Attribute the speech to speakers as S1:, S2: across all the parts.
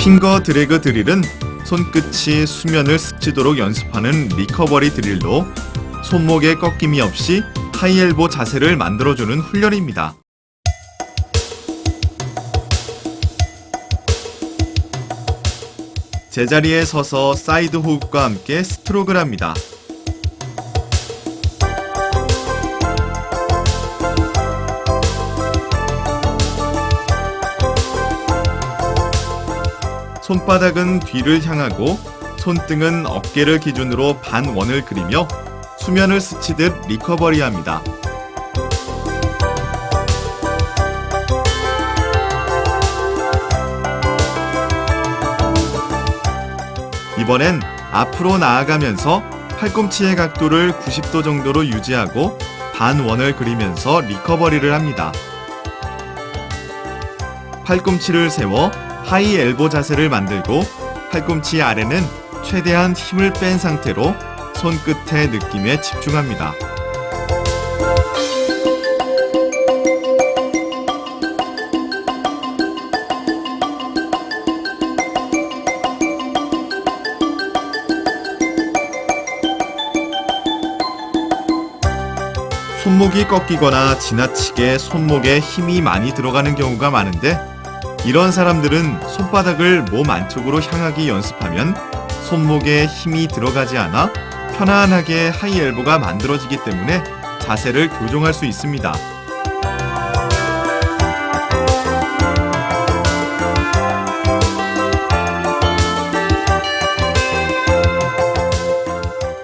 S1: 핑거 드래그 드릴은 손끝이 수면을 스치도록 연습하는 리커버리 드릴로 손목에 꺾임이 없이 하이엘보 자세를 만들어주는 훈련입니다. 제자리에 서서 사이드 호흡과 함께 스트로크를 합니다. 손바닥은 뒤를 향하고 손등은 어깨를 기준으로 반원을 그리며 수면을 스치듯 리커버리 합니다. 이번엔 앞으로 나아가면서 팔꿈치의 각도를 90도 정도로 유지하고 반원을 그리면서 리커버리를 합니다. 팔꿈치를 세워 하이 엘보 자세를 만들고 팔꿈치 아래는 최대한 힘을 뺀 상태로 손끝의 느낌에 집중합니다. 손목이 꺾이거나 지나치게 손목에 힘이 많이 들어가는 경우가 많은데 이런 사람들은 손바닥을 몸 안쪽으로 향하기 연습하면 손목에 힘이 들어가지 않아 편안하게 하이 엘보가 만들어지기 때문에 자세를 교정할 수 있습니다.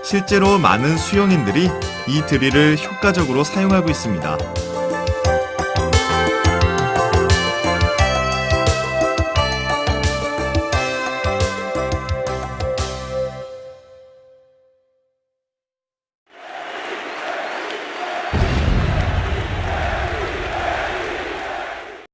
S1: 실제로 많은 수영인들이 이 드릴을 효과적으로 사용하고 있습니다.